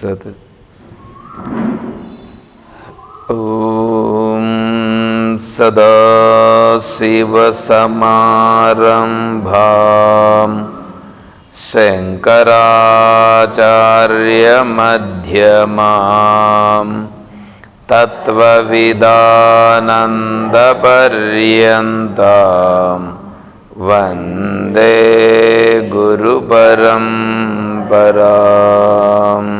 सत् ॐ सदाशिवसमारम्भां शङ्कराचार्यमध्यमाम्। तत्त्वविदानन्दपर्यन्ताम्। वंदे गुरुपरम्पराम्।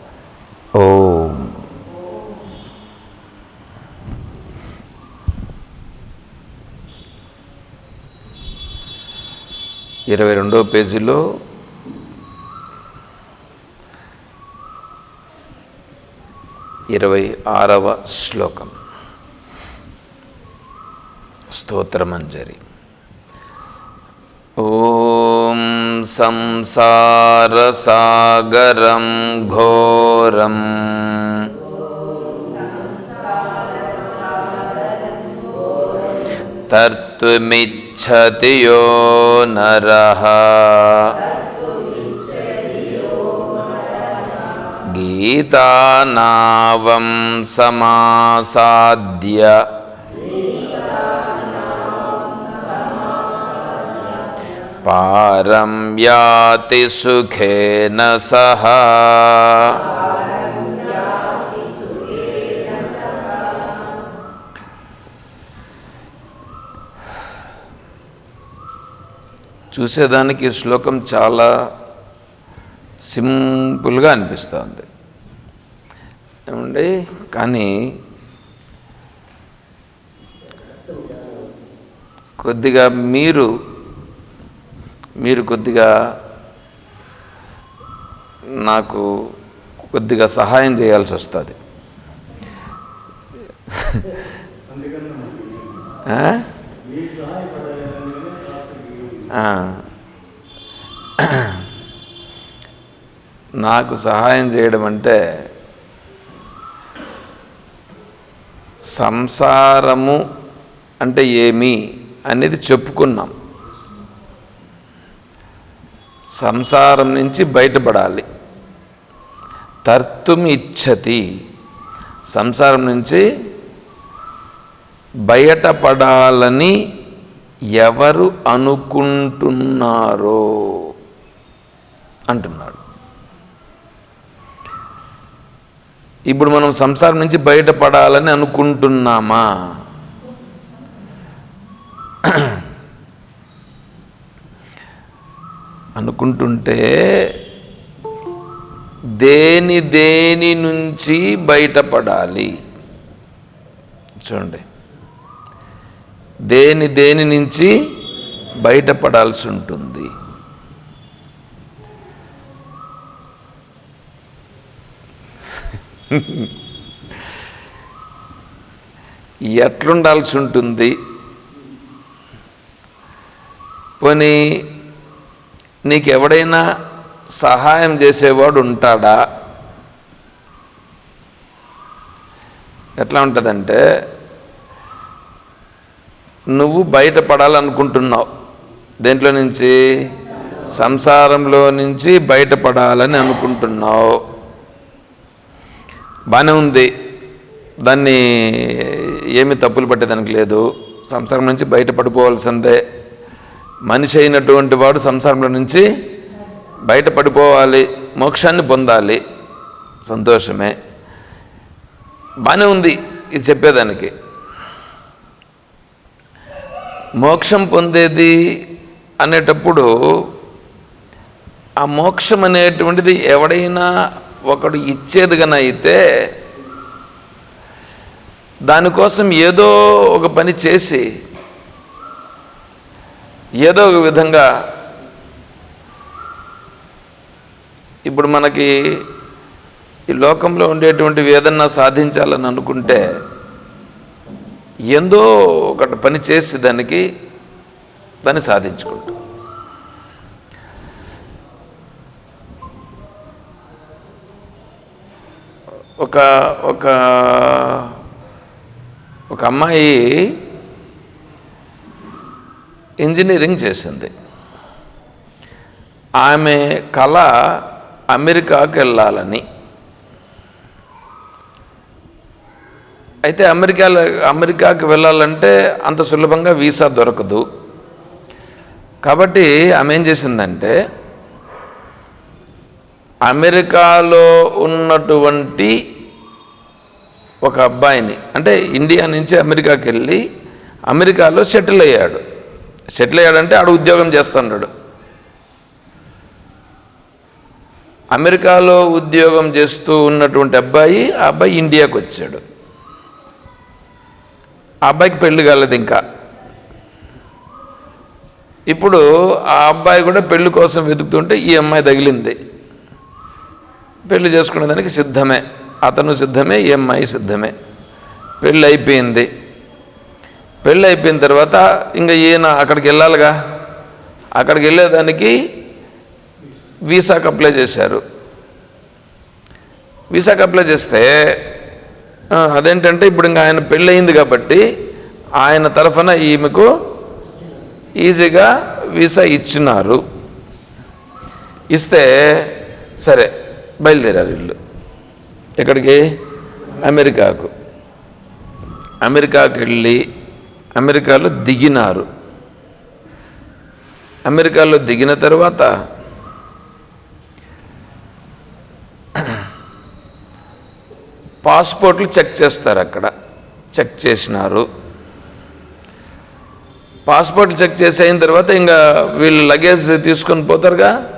ఇరవై రెండో పేజీలో ఇరవై ఆరవ శ్లోకం. స్తోత్రమంజరి. ఓం సంసారసాగరం ఘోరం. इच्छति यो नरः। गीतानावं समासाद्य। पारं याति सुखेन सह। చూసేదానికి ఈ శ్లోకం చాలా సింపుల్గా అనిపిస్తుంది. ఏమండి? కానీ కొద్దిగా మీరు మీరు కొద్దిగా నాకు కొద్దిగా సహాయం చేయాల్సి వస్తుంది. నాకు సహాయం చేయడం అంటే సంసారము అంటే ఏమి అనేది చెప్పుకున్నాం. సంసారం నుంచి బయటపడాలి. తర్తుం ఇచ్చతి. సంసారం నుంచి బయటపడాలని ఎవరు అనుకుంటున్నారో అంటున్నాడు. ఇప్పుడు మనం సంసారం నుంచి బయటపడాలని అనుకుంటున్నామా? అనుకుంటుంటే దేని దేని నుంచి బయటపడాలి? చూడండి. దేని దేని నుంచి బయటపడాల్సి ఉంటుంది. ఎట్లుండాల్సి ఉంటుంది? పోనీ నీకు ఎవడైనా సహాయం చేసేవాడు ఉంటాడా? ఎట్లా ఉంటుందంటే నువ్వు బయటపడాలనుకుంటున్నావు. దేంట్లో నుంచి? సంసారంలో నుంచి బయటపడాలని అనుకుంటున్నావు. బాగానే ఉంది. దాన్ని ఏమి తప్పులు పట్టేదానికి లేదు. సంసారం నుంచి బయటపడిపోవాల్సిందే. మనిషి అయినటువంటి వాడు సంసారంలో నుంచి బయటపడిపోవాలి. మోక్షాన్ని పొందాలి. సంతోషమే. బాగానే ఉంది. ఇది చెప్పేదానికి. మోక్షం పొందేది అనేటప్పుడు ఆ మోక్షం అనేటువంటిది ఎవడైనా ఒకడు ఇచ్చేది గన అయితే దానికోసం ఏదో ఒక పని చేసి ఏదో ఒక విధంగా ఇప్పుడు మనకి ఈ లోకంలో ఉండేటువంటివి ఏదన్నా సాధించాలని అనుకుంటే ఏందో ఒకటి పని చేసి దానికి దాన్ని సాధించుకుంటాం. ఒక ఒక ఒక అమ్మాయి ఇంజనీరింగ్ చేసింది. ఆమె కళ అమెరికాకు వెళ్ళాలని అయితే అమెరికాలో అమెరికాకి వెళ్ళాలంటే అంత సులభంగా వీసా దొరకదు. కాబట్టి ఆమె ఏం చేసిందంటే అమెరికాలో ఉన్నటువంటి ఒక అబ్బాయిని అంటే ఇండియా నుంచి అమెరికాకి వెళ్ళి అమెరికాలో సెటిల్ అయ్యాడు. సెటిల్ అయ్యాడంటే ఆడు ఉద్యోగం చేస్తున్నాడు. అమెరికాలో ఉద్యోగం చేస్తూ ఉన్నటువంటి అబ్బాయి ఆ అబ్బాయి ఇండియాకి వచ్చాడు ఆ అబ్బాయికి పెళ్ళి కాలేదు ఇంకా. ఇప్పుడు ఆ అబ్బాయి కూడా పెళ్ళి కోసం వెతుకుతుంటే ఈ అమ్మాయి తగిలింది. పెళ్ళి చేసుకునే దానికి సిద్ధమే. అతను సిద్ధమే ఈ అమ్మాయి సిద్ధమే. పెళ్ళి అయిపోయింది. పెళ్ళి అయిపోయిన తర్వాత ఇంకా ఈయన అక్కడికి వెళ్ళాలిగా? అక్కడికి వెళ్ళేదానికి వీసాకి అప్లై చేశారు. వీసాకు అప్లై చేస్తే అదేంటంటే ఇప్పుడు ఇంకా ఆయన పెళ్ళయింది కాబట్టి ఆయన తరఫున ఈమెకు ఈజీగా వీసా ఇచ్చినారు. ఇస్తే సరే బయలుదేరారు ఇల్లు ఎక్కడికి? అమెరికాకు. అమెరికాకు వెళ్ళి అమెరికాలో దిగినారు. అమెరికాలో దిగిన తర్వాత పాస్పోర్ట్లు చెక్ చేస్తారు అక్కడ. చెక్ చేసినారు. పాస్పోర్ట్ చెక్ చేసి అయిన తర్వాత ఇంకా వీళ్ళు లగేజ్ తీసుకొని పోతారుగా.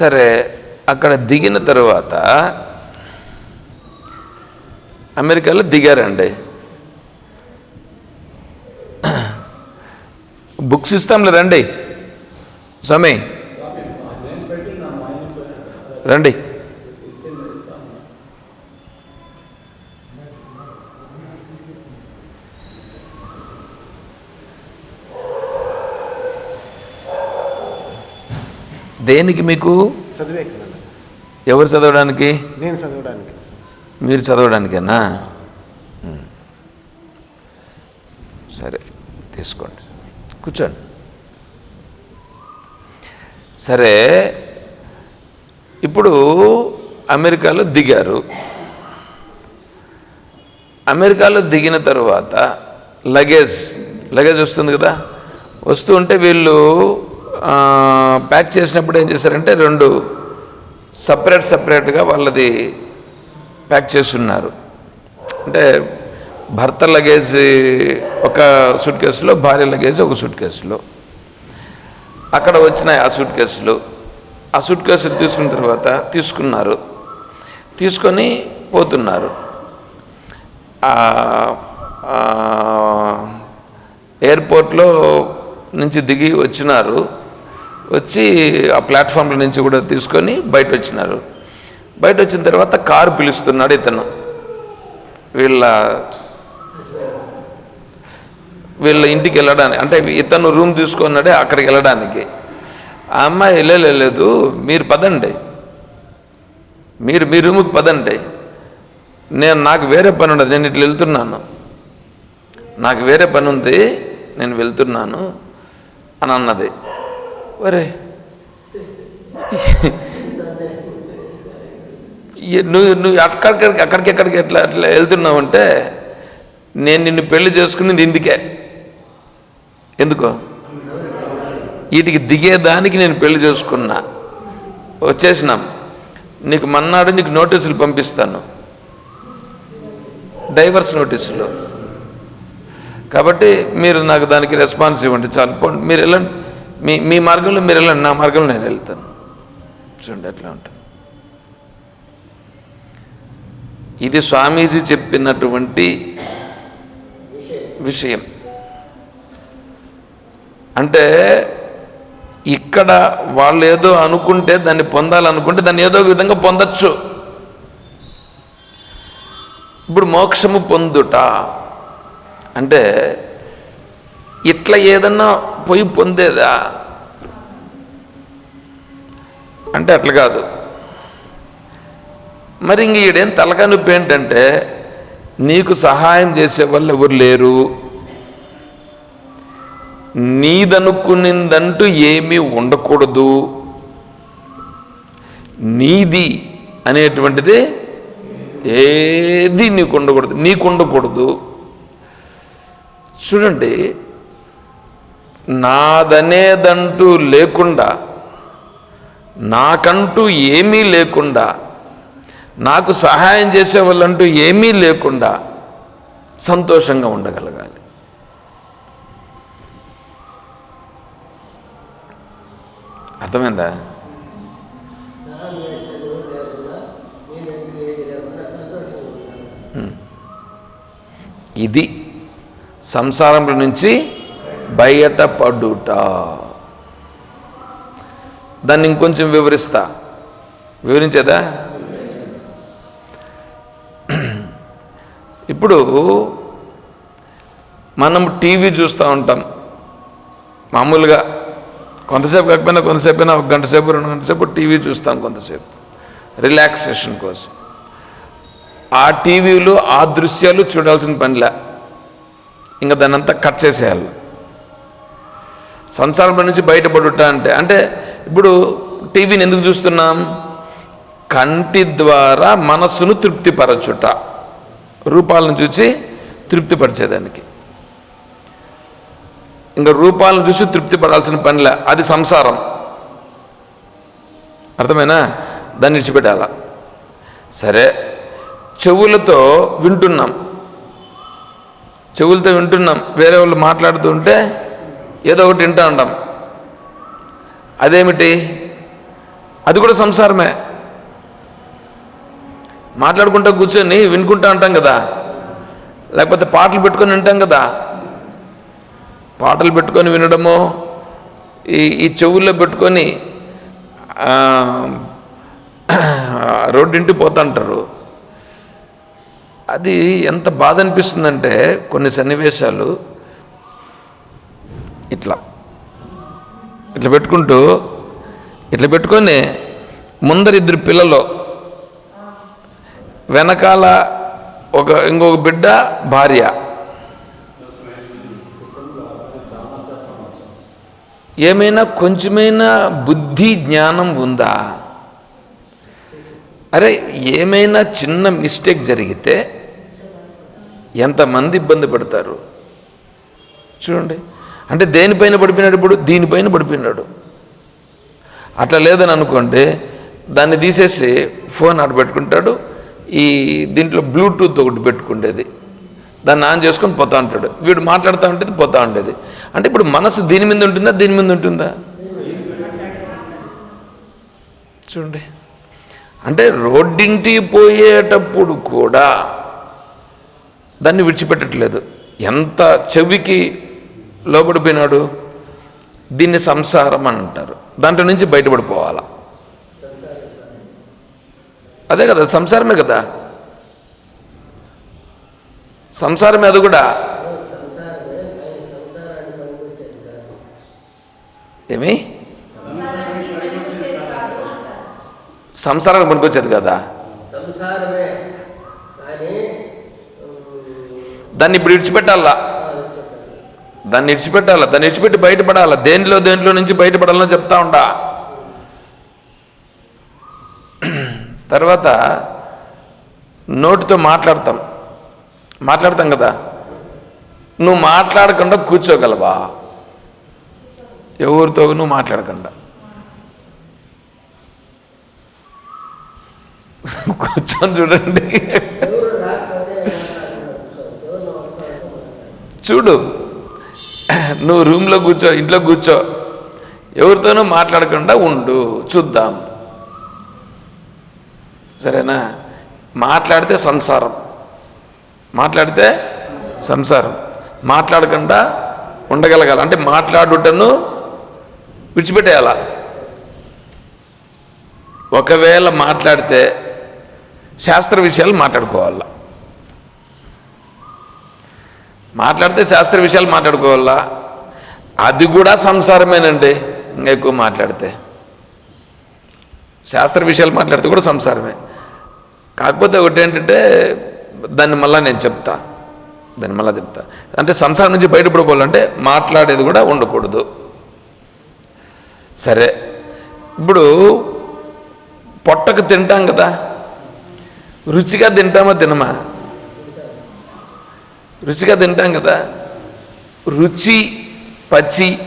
సరే అక్కడ దిగిన తర్వాత అమెరికాలో దిగారండి. బుక్స్ ఇస్తాంలే రండి. స్వామి. రండి. దేనికి మీకు? ఎవరు చదవడానికి? నేను చదవడానికి. మీరు చదవడానికేనా. సరే తీసుకోండి. కూర్చోండి. సరే ఇప్పుడు అమెరికాలో దిగారు. అమెరికాలో దిగిన తర్వాత లగేజ్ లగేజ్ వస్తుంది కదా? వస్తూ ఉంటే వీళ్ళు ప్యాక్ చేసినప్పుడు ఏం చేశారంటే రెండు సపరేట్ సపరేట్గా వాళ్ళది ప్యాక్ చేస్తున్నారు అంటే భర్త లగేజ్ ఒక సూట్ కేసులో భార్య లగేజ్ ఒక సూట్ కేసులో అక్కడ వచ్చినాయి ఆ సూట్ కేసులు ఆ సూట్ కేసులు తీసుకున్న తర్వాత తీసుకున్నారు. తీసుకొని పోతున్నారు. ఎయిర్పోర్ట్లో నుంచి దిగి వచ్చినారు. వచ్చి ఆ ప్లాట్ఫామ్ల నుంచి కూడా తీసుకొని బయట వచ్చినారు బయట వచ్చిన తర్వాత కారు పిలుస్తున్నాడు ఇతను. వీళ్ళ వీళ్ళ ఇంటికి వెళ్ళడానికి అంటే ఇతను రూమ్ తీసుకున్నాడే అక్కడికి వెళ్ళడానికి. ఆ అమ్మాయి వెళ్ళలేదు మీరు పదండి. మీరు మీ రూముకి పదండి. నేను నాకు వేరే పని ఉండదు నేను ఇట్లా వెళ్తున్నాను. నాకు వేరే పని ఉంది నేను వెళ్తున్నాను అని అన్నది. ఒరే. నువ్వు నువ్వు అక్కడికి అక్కడికి ఎక్కడికి ఎట్లా అట్లా వెళ్తున్నావంటే నేను నిన్ను పెళ్ళి చేసుకునేది ఇందుకే ఎందుకో? వీటికి దిగేదానికి నేను పెళ్ళి చేసుకున్నా. వచ్చేసినాం. నీకు మన్నాడు నీకు నోటీసులు పంపిస్తాను. డైవర్స్ నోటీసులు. కాబట్టి మీరు నాకు దానికి రెస్పాన్స్ ఇవ్వండి చాలు. మీరు వెళ్ళండి. మీ మీ మార్గంలో మీరు వెళ్ళండి నా మార్గంలో నేను వెళ్తాను. చూడండి ఎట్లా ఉంటుంది. ఇది స్వామీజీ చెప్పినటువంటి విషయం. అంటే ఇక్కడ వాళ్ళు ఏదో అనుకుంటే దాన్ని పొందాలనుకుంటే దాన్ని ఏదో ఒక విధంగా పొందొచ్చు. ఇప్పుడు మోక్షము పొందుట అంటే ఇట్లా ఏదన్నా పోయి పొందేదా? అంటే అట్లా కాదు. మరి ఇంక ఈడేం తలకనొప్పి ఏంటంటే నీకు సహాయం చేసే వాళ్ళు ఎవరు లేరు? నీదనుకునిందంటూ ఏమీ ఉండకూడదు. నీది అనేటువంటిది ఏది నీకు ఉండకూడదు. నీకు ఉండకూడదు చూడండి నాదనేదంటూ లేకుండా నాకంటూ ఏమీ లేకుండా నాకు సహాయం చేసే వాళ్ళంటూ ఏమీ లేకుండా సంతోషంగా ఉండగలగాలి. అర్థమైందా? ఇది సంసారంలో నుంచి బయటపడుట. దాన్ని ఇంకొంచెం వివరిస్తా. వివరించేదా? ఇప్పుడు మనం టీవీ చూస్తూ ఉంటాం. మామూలుగా కొంతసేపు కాకపోయినా కొంతసేపు అయినా ఒక గంట సేపు రెండు గంట సేపు టీవీ చూస్తాం కొంతసేపు. రిలాక్సేషన్ కోసం. ఆ టీవీలో ఆ దృశ్యాలు చూడాల్సిన పనిలే. ఇంకా దాన్నంతా కట్ చేసేయాలి. సంసారంలో నుంచి బయటపడుట అంటే అంటే ఇప్పుడు టీవీని ఎందుకు చూస్తున్నాం? కంటి ద్వారా మనస్సును తృప్తిపరచుట. రూపాలను చూసి తృప్తిపరిచేదానికి. ఇంకా రూపాలను చూసి తృప్తి పడాల్సిన పనిలే అది సంసారం. అర్థమైనా? దాన్ని విడిచిపెట్టాల? సరే చెవులతో వింటున్నాం. చెవులతో వింటున్నాం. వేరే వాళ్ళు మాట్లాడుతూ ఉంటే ఏదో ఒకటి వింటూ ఉంటాం అదేమిటి? అది కూడా సంసారమే. మాట్లాడుకుంటూ కూర్చొని వినుకుంటూ ఉంటాం కదా. లేకపోతే పాటలు పెట్టుకొని వింటాం కదా. పాటలు పెట్టుకొని వినడము ఈ ఈ చెవుల్లో పెట్టుకొని రోడ్డింటి పోతుంటారు అది ఎంత బాధ అనిపిస్తుందంటే కొన్ని సన్నివేశాలు ఇట్లా. ఇట్లా పెట్టుకుంటూ ఇట్లా పెట్టుకొని ముందరిద్దరు పిల్లలు వెనకాల ఒక ఇంకొక బిడ్డ భార్య. ఏమైనా కొంచెమైనా బుద్ధి జ్ఞానం ఉందా? అరే ఏమైనా చిన్న మిస్టేక్ జరిగితే ఎంతమంది ఇబ్బంది పడతారు? చూడండి. అంటే దేనిపైన పడిపోయినాడు ఇప్పుడు? దీనిపైన పడిపోయినాడు. అట్లా లేదని అనుకోండి దాన్ని తీసేసి ఫోన్ ఆడ పెట్టుకుంటాడు ఈ దీంట్లో బ్లూటూత్ ఒకటి పెట్టుకుండేది. దాన్ని ఆన్ చేసుకొని పోతా ఉంటాడు. వీడు మాట్లాడుతూ ఉంటుంది పోతా ఉండేది. అంటే ఇప్పుడు మనసు దీని మీద ఉంటుందా దీని మీద ఉంటుందా? చూడండి. అంటే రోడ్డింటి పోయేటప్పుడు కూడా దాన్ని విడిచిపెట్టట్లేదు. ఎంత చెవికి లోబడిపోయినాడు? దీన్ని సంసారం అని అంటారు. దాంట్లో నుంచి బయటపడిపోవాలా? అదే కదా సంసారమే కదా? సంసారమే అది కూడా? ఏమి? సంసారానికి పనికొచ్చేది కదా? దాన్ని ఇప్పుడు విడిచిపెట్టాలా? దాన్ని విడిచిపెట్టాలా దాన్ని విడిచిపెట్టి బయటపడాలా? దేంట్లో దేంట్లో నుంచి బయటపడాలని చెప్తా ఉంటా తర్వాత నోటితో మాట్లాడతాం. మాట్లాడతాం కదా? నువ్వు మాట్లాడకుండా కూర్చోగలవా? ఎవరితో నువ్వు మాట్లాడకుండా? కూర్చొని చూడండి. చూడు. నువ్వు రూమ్లో కూర్చో ఇంట్లో కూర్చో. ఎవరితోనూ మాట్లాడకుండా ఉండు చూద్దాం. సరేనా? మాట్లాడితే సంసారం. మాట్లాడితే సంసారం. మాట్లాడకుండా ఉండగలగాలి. అంటే మాట్లాడుటను విడిచిపెట్టేయాల? ఒకవేళ మాట్లాడితే శాస్త్ర విషయాలు మాట్లాడుకోవాలా? మాట్లాడితే శాస్త్ర విషయాలు మాట్లాడుకోవాలా? అది కూడా సంసారమేనండి. ఇంకా ఎక్కువ మాట్లాడితే. శాస్త్ర విషయాలు మాట్లాడితే కూడా సంసారమే. కాకపోతే ఒకటి ఏంటంటే దాన్ని మళ్ళీ నేను చెప్తా. దాన్ని మళ్ళీ చెప్తా. అంటే సంసారం నుంచి బయటపడిపోవాలంటే మాట్లాడేది కూడా ఉండకూడదు. సరే. ఇప్పుడు పొట్టకు తింటాం కదా. రుచిగా తింటామా తినమా? రుచిగా తింటాం కదా. రుచి పచ్చి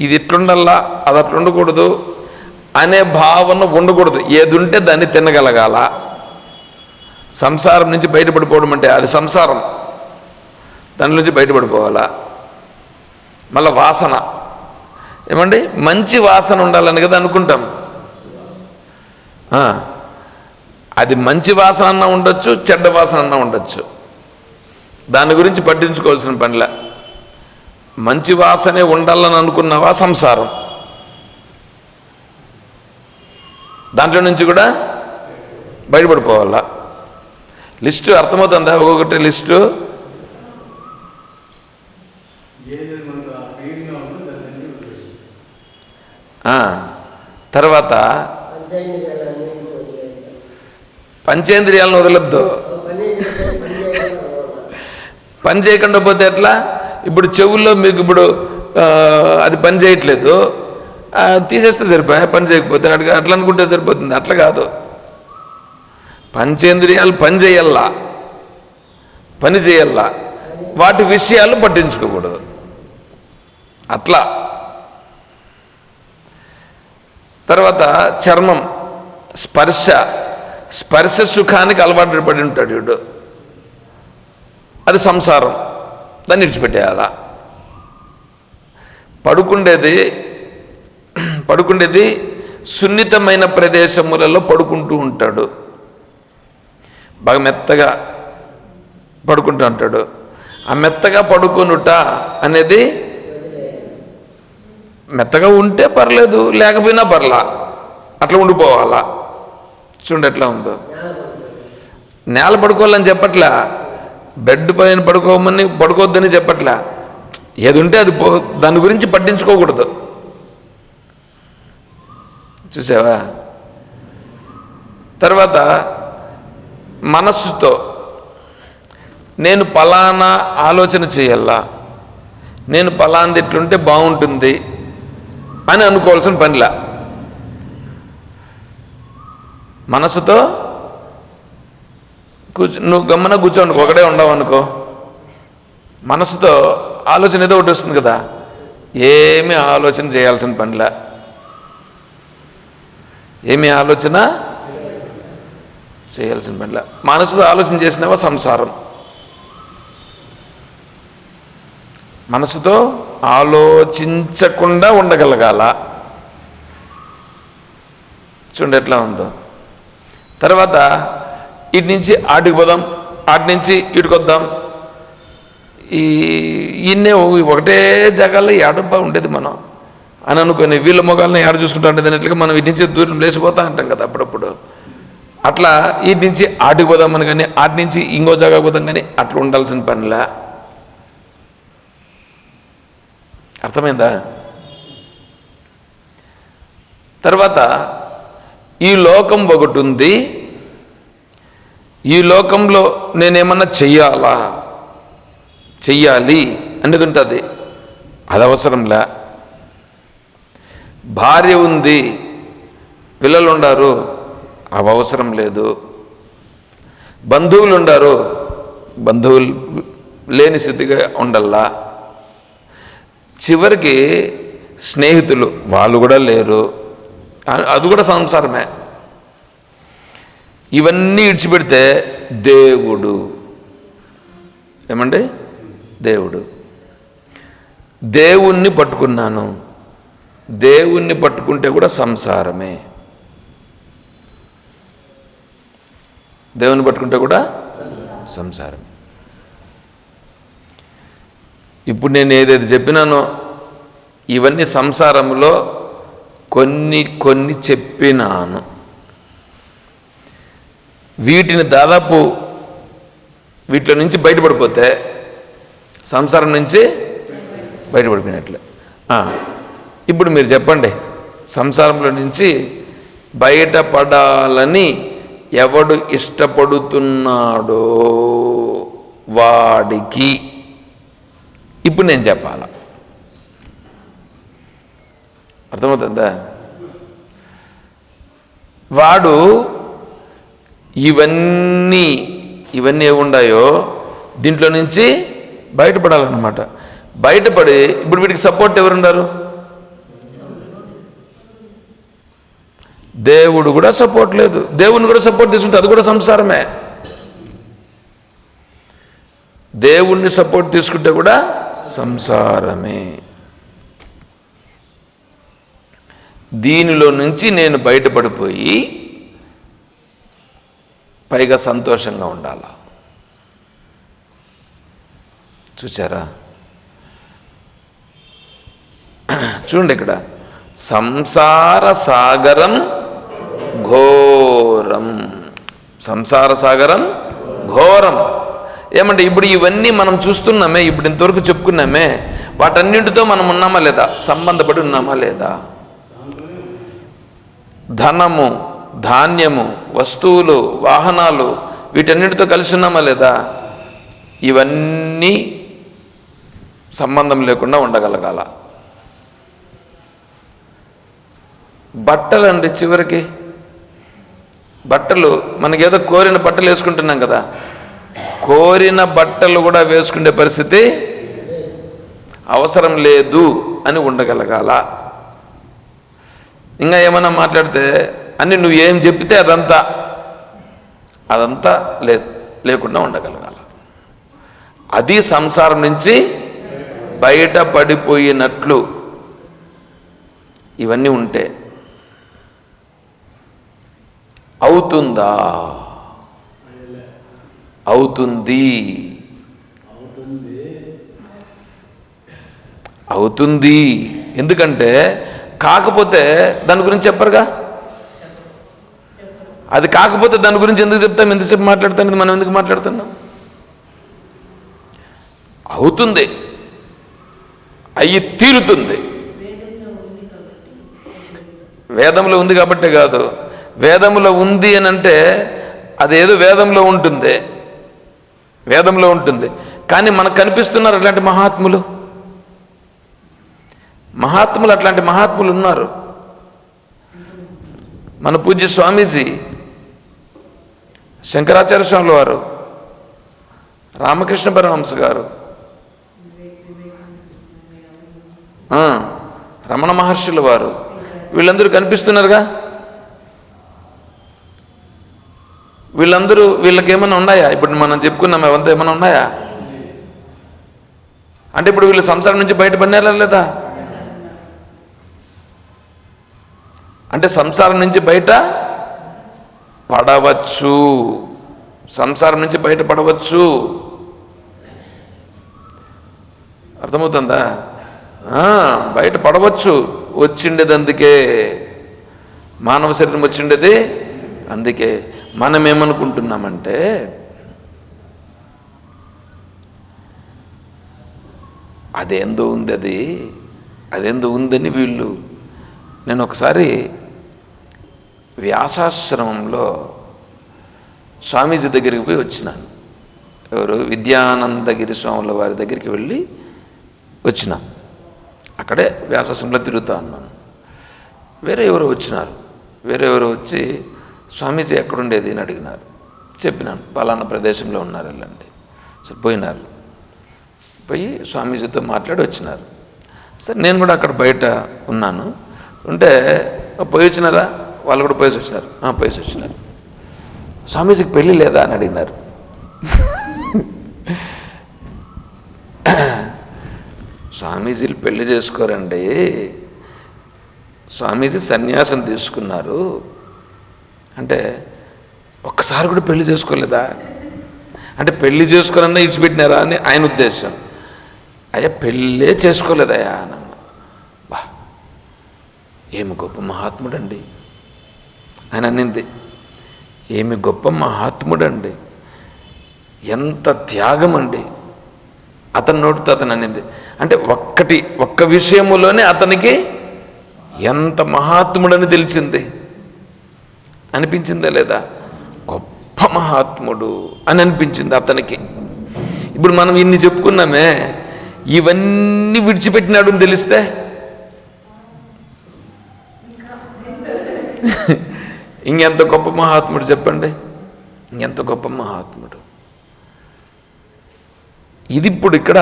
ఇది ఇట్లుండల్లా అది అట్లా ఉండకూడదు అనే భావన ఉండకూడదు. ఏది ఉంటే దాన్ని తినగలగాల. సంసారం నుంచి బయటపడిపోవడం అంటే అది సంసారం. దాని నుంచి బయటపడిపోవాలా. మళ్ళీ వాసన. ఏమండి? మంచి వాసన ఉండాలని కదా అనుకుంటాం. అది మంచి వాసన అన్నా ఉండొచ్చు చెడ్డ వాసన అన్న ఉండొచ్చు. దాని గురించి పట్టించుకోవాల్సిన పనిలే. మంచి వాసనే ఉండాలని అనుకున్నావా సంసారం? దాంట్లో నుంచి కూడా బయటపడిపోవాలా లిస్టు అర్థమవుతుందా? ఒక్కొక్కటి లిస్టు. తర్వాత. పంచేంద్రియాలను వదలొద్దు ఒక పని చేస్తే పని చేయకుండా పోవాలి. పని చేయకుండా పోతే ఎట్లా? ఇప్పుడు చెవుల్లో మీకు ఇప్పుడు అది పని చేయట్లేదు. తీసేస్తే సరిపోయా? పని చేయకపోతే అట్లా అట్లా అనుకుంటే సరిపోతుంది. అట్లా కాదు. పంచేంద్రియాలు పని చేయల్లా. పని చేయల్లా. వాటి విషయాలు పట్టించుకోకూడదు. అట్లా. తర్వాత చర్మం స్పర్శ. స్పర్శ సుఖానికి అలవాటు పడి ఉంటాడు వీడు. అది సంసారం. దాన్ని విడిచిపెట్టేయాలా? పడుకుండేది పడుకుండేది సున్నితమైన ప్రదేశములలో పడుకుంటూ ఉంటాడు. బాగా మెత్తగా పడుకుంటూ ఉంటాడు. ఆ మెత్తగా పడుకొనుట అనేది మెత్తగా ఉంటే పర్లేదు లేకపోయినా పర్లా. అట్లా ఉండిపోవాలా? చూడండి ఎట్లా ఉందో. నేల పడుకోవాలని చెప్పట్లా? బెడ్ పైన పడుకోమని పడుకోవద్దని చెప్పట్లా. ఏది ఉంటే అది దాని గురించి పట్టించుకోకూడదు. చూసావా? తర్వాత మనస్సుతో నేను పలానా ఆలోచన చేయాలా? నేను పలాంది ఇట్లుంటే బాగుంటుంది అని అనుకోవాల్సిన పనిలా. మనసుతో కూర్చు నువ్వు గమ్మన కూర్చోండి ఒకడే ఉండవు అనుకో. మనసుతో ఆలోచన ఏదో ఒకటి వస్తుంది కదా. ఏమీ ఆలోచన చేయాల్సిన పనిలా. ఏమీ ఆలోచన చేయాల్సిన పనిలా. మనసుతో ఆలోచన చేసినావా సంసారం. మనసుతో ఆలోచించకుండా ఉండగలగాల. చూడండి ఎట్లా ఉందో. తర్వాత ఇటు నుంచి ఆటికి పోదాం ఆటి నుంచి ఇటుకు వద్దాం. ఈ ఇన్నే ఒకటే జగాల్లో ఏడబ్బా ఉండేది మనం. అని అనుకుని వీళ్ళ మొగాలను ఏడ చూసుకుంటా ఉండేది అన్నట్లుగా మనం ఇటు నుంచి దూరం లేచిపోతా ఉంటాం కదా అప్పుడప్పుడు. అట్లా ఇటు నుంచి ఆటికి పోదామని కానీ ఆటి నుంచి ఇంకో జాగా పోదాం కానీ అట్లా ఉండాల్సిన పనిలా. అర్థమైందా? తర్వాత ఈ లోకం ఒకటి ఉంది. ఈ లోకంలో నేనేమన్నా చెయ్యాలా? చెయ్యాలి. అనేది ఉంటుంది అది అవసరంలా భార్య ఉంది పిల్లలు ఉండారు అవి అవసరం లేదు. బంధువులు ఉండారు బంధువులు లేని స్థితిగా ఉండల్లా. చివరికి స్నేహితులు వాళ్ళు కూడా లేరు. అది కూడా సంసారమే. ఇవన్నీ ఇడిచిపెడితే దేవుడు. ఏమండి? దేవుడు. దేవుణ్ణి పట్టుకున్నాను. దేవుణ్ణి పట్టుకుంటే కూడా సంసారమే. దేవుని పట్టుకుంటే కూడా సంసారం ఇప్పుడు నేను ఏదైతే చెప్పినానో ఇవన్నీ సంసారంలో కొన్ని కొన్ని చెప్పినాను. వీటిని దాదాపు వీటిలో నుంచి బయటపడిపోతే సంసారం నుంచి బయటపడిపోయినట్లే. ఇప్పుడు మీరు చెప్పండి సంసారంలో నుంచి బయటపడాలని ఎవడు ఇష్టపడుతున్నాడో వాడికి ఇప్పుడు నేను చెప్పాల? అర్థమవుతుందా? వాడు ఇవన్నీ ఇవన్నీ ఏముండాయో దీంట్లో నుంచి బయటపడాలన్నమాట. బయటపడి ఇప్పుడు వీడికి సపోర్ట్ ఎవరున్నారు దేవుడు కూడా సపోర్ట్ లేదు. దేవుని కూడా సపోర్ట్ తీసుకుంటే అది కూడా సంసారమే. దేవుణ్ణి సపోర్ట్ తీసుకుంటే కూడా సంసారమే. దీనిలో నుంచి నేను బయటపడిపోయి పైగా సంతోషంగా ఉండాల. చూచారా చూడండి ఇక్కడ. సంసార సాగరం ఘోరం. సంసార సాగరం ఘోరం. ఏమంటే ఇప్పుడు ఇవన్నీ మనం చూస్తున్నామే ఇప్పుడు ఇంతవరకు చెప్పుకున్నామే. వాటన్నింటితో మనం ఉన్నామా లేదా? సంబంధపడి ఉన్నామా లేదా? ధనము ధాన్యము వస్తువులు వాహనాలు వీటన్నిటితో కలిసి ఉన్నామా లేదా? ఇవన్నీ సంబంధం లేకుండా ఉండగలగాల. బట్టలండి చివరికి. బట్టలు మనకేదో కోరిన బట్టలు వేసుకుంటున్నాం కదా. కోరిన బట్టలు కూడా వేసుకునే పరిస్థితి అవసరం లేదు అని ఉండగలగాల. ఇంకా ఏమన్నా మాట్లాడితే అని నువ్వు ఏం చెప్తే అదంతా అదంతా లేదు లేకుండా ఉండగలగాల. అది సంసారం నుంచి బయట పడిపోయినట్లు ఇవన్నీ ఉంటే అవుతుందా? అవుతుంది. అవుతుంది. ఎందుకంటే కాకపోతే దాని గురించి చెప్పరుగా? అది కాకపోతే దాని గురించి ఎందుకు చెప్తాం? ఎంతసేపు మాట్లాడుతాం? మనం ఎందుకు మాట్లాడుతున్నాం? అవుతుంది. అయ్యి తీరుతుంది. వేదంలో ఉంది కాబట్టే కాదు. వేదంలో ఉంది అని అంటే అదేదో వేదంలో ఉంటుంది. వేదంలో ఉంటుంది. కానీ మనకు కనిపిస్తున్నారు అట్లాంటి మహాత్ములు. మహాత్ములు అట్లాంటి మహాత్ములు ఉన్నారు. మన పూజ్య స్వామీజీ శంకరాచార్య స్వాముల వారు రామకృష్ణ పరమహంస గారు. రమణ మహర్షుల వారు. వీళ్ళందరూ కనిపిస్తున్నారుగా? వీళ్ళందరూ వీళ్ళకి ఏమైనా ఉన్నాయా? ఇప్పుడు మనం చెప్పుకున్నాం అవంతా ఏమైనా ఉన్నాయా? అంటే ఇప్పుడు వీళ్ళు సంసారం నుంచి బయటపడినారా లేదా? అంటే సంసారం నుంచి బయట పడవచ్చు. సంసారం నుంచి బయట పడవచ్చు అర్థమవుతుందా? బయట పడవచ్చు వచ్చిండేది అందుకే మానవ శరీరం వచ్చిండేది అందుకే. మనం ఏమనుకుంటున్నామంటే అదేందో ఉంది అది అదేందో ఉందని వీళ్ళు. నేను ఒకసారి వ్యాసాశ్రమంలో స్వామీజీ దగ్గరికి పోయి వచ్చినాను. ఎవరు? విద్యానందగిరి స్వాముల వారి దగ్గరికి వెళ్ళి వచ్చిన. అక్కడే వ్యాసాశ్రమంలో తిరుగుతా ఉన్నాను. వేరే ఎవరు వచ్చినారు. వేరే ఎవరు వచ్చి స్వామీజీ ఎక్కడుండేది? అని అడిగినారు. చెప్పినాను. పలానా ప్రదేశంలో ఉన్నారు వెళ్ళండి. సరే పోయినారు. పోయి స్వామీజీతో మాట్లాడి వచ్చినారు. సరే నేను కూడా అక్కడ బయట ఉన్నాను. ఉంటే పోయి వచ్చినారా? వాళ్ళు కూడా పోయేసి వచ్చినారు. "ఆ, పోయేసి వచ్చినారు. స్వామీజీకి పెళ్ళి లేదా అని అడిగినారు. స్వామీజీలు పెళ్ళి చేసుకోరండి. స్వామీజీ సన్యాసం తీసుకున్నారు. అంటే ఒక్కసారి కూడా పెళ్ళి చేసుకోలేదా? అంటే పెళ్ళి చేసుకోనన్నా ఇడిచిపెట్టినారా అని ఆయన ఉద్దేశం. అయ్యా పెళ్ళే చేసుకోలేదయ్యా అని అన్న బా ఏమి గొప్ప మహాత్ముడండి. అని అన్నింది ఏమి గొప్ప మహాత్ముడండి. ఎంత త్యాగం అండి అతని నోటితో అతను అనింది అంటే ఒక్కటి ఒక్క విషయములోనే అతనికి ఎంత మహాత్ముడని తెలిసింది? అనిపించిందా లేదా? గొప్ప మహాత్ముడు అని అనిపించింది అతనికి. ఇప్పుడు మనం ఇన్ని చెప్పుకున్నామే ఇవన్నీ విడిచిపెట్టినాడు అని తెలిస్తే? ఇంకెంత గొప్ప మహాత్ముడు చెప్పండి? ఇంకెంత గొప్ప మహాత్ముడు? ఇది ఇప్పుడు ఇక్కడ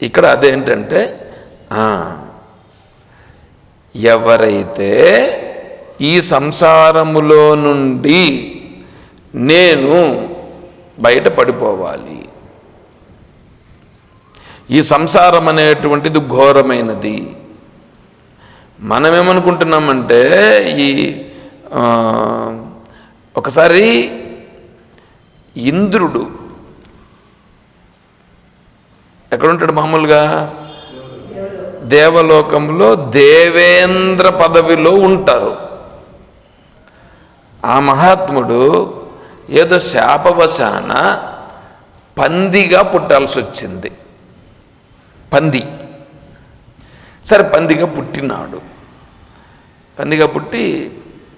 ఇక్కడ అదేంటంటే ఎవరైతే ఈ సంసారములో నుండి నేను బయట పడిపోవాలి ఈ సంసారం అనేటువంటిది ఘోరమైనది మనమేమనుకుంటున్నామంటే ఈ ఒకసారి ఇంద్రుడు ఎక్కడుంటాడు మామూలుగా? దేవలోకంలో దేవేంద్ర పదవిలో ఉంటారు. ఆ మహాత్ముడు ఏదో శాపవశాన పందిగా పుట్టాల్సి వచ్చింది పంది. సరే పందిగా పుట్టినాడు. పందిగా పుట్టి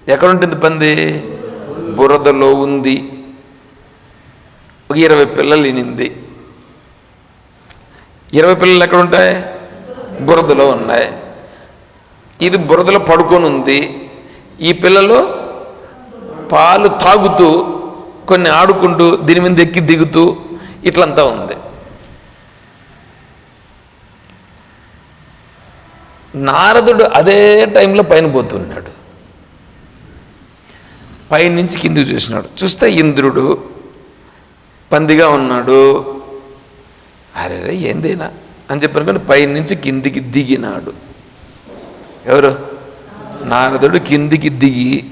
ఎక్కడుంటుంది పంది? బురదలో ఉంది. ఒక ఇరవై పిల్లలు ఇనింది. ఇరవై పిల్లలు ఎక్కడ ఉంటాయి బురదలో ఉన్నాయి. ఇది బురదలో పడుకొని ఉంది. ఈ పిల్లలు పాలు తాగుతూ కొన్ని ఆడుకుంటూ దీని మీద ఎక్కి దిగుతూ ఇట్లంతా ఉంది. నారదుడు అదే టైంలో పైన పోతున్నాడు. పైనుంచి కిందికి చూసినాడు. చూస్తే ఇంద్రుడు పందిగా ఉన్నాడు. అరే రే ఏందేనా? అని చెప్పాను కానీ పైనుంచి కిందికి దిగినాడు. ఎవరు? నారదుడు కిందికి దిగి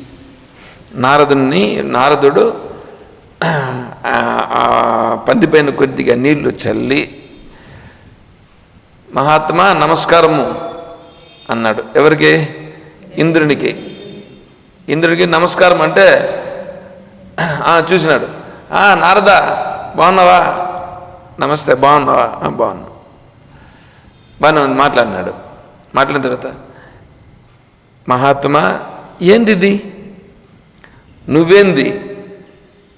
నారదుని నారదుడు పంది పైన కొద్దిగా నీళ్ళు చల్లి మహాత్మా నమస్కారము అన్నాడు. ఎవరికి? ఇంద్రునికి. ఇంద్రుడికి నమస్కారం అంటే "ఆ, చూసినాడు. "ఆ, నారద బాగున్నావా? నమస్తే బాగున్నావా? బాగున్నా. బాగానే ఉంది మాట్లాడినాడు. మాట్లాడిన తర్వాత మహాత్మా ఏందిది? నువ్వేంది?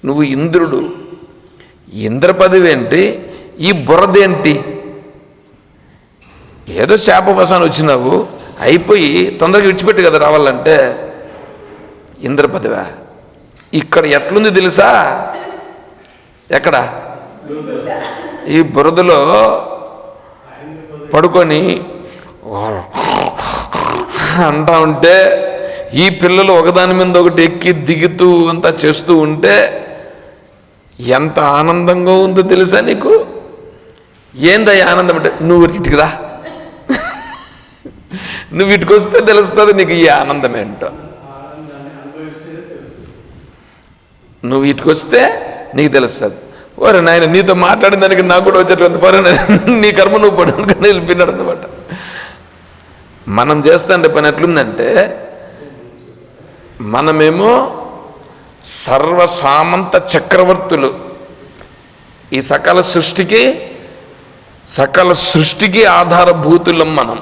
నువ్వు ఇంద్రుడు. ఇంద్ర పదవేంటి ఏంటి? ఈ బురదేంటి ఏదో శాపవసాన్ని వచ్చినావు. అయిపోయి తొందరగా విడిచిపెట్టి కదా రావాలంటే ఇంద్రపదవి ఇక్కడ ఎట్లుంది తెలుసా? ఎక్కడ? ఈ బురదలో పడుకొని అంటా ఉంటే ఈ పిల్లలు ఒకదాని మీద ఒకటి ఎక్కి దిగుతూ అంతా చేస్తూ ఉంటే ఎంత ఆనందంగా ఉందో తెలుసా నీకు? ఏందయ్యా ఆనందం అంటే నువ్వు ఇటుకుదా నువ్వు వీటికొస్తే తెలుస్తుంది నీకు ఈ ఆనందం ఏంటో. నువ్వు వీటికొస్తే నీకు తెలుస్తుంది. ఓరే నాయన నీతో మాట్లాడిన దానికి నాకు కూడా వచ్చేటువంటి పని నీ కర్మ నువ్వు పడుకుని వెళ్ళిపోయినాడు అనమాట మనం చేస్తాండే పని ఎట్లుందంటే మనమేమో సర్వసామంత చక్రవర్తులు. ఈ సకల సృష్టికి సకల సృష్టికి ఆధారభూతులం మనం.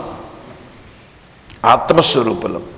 ఆత్మస్వరూపులం.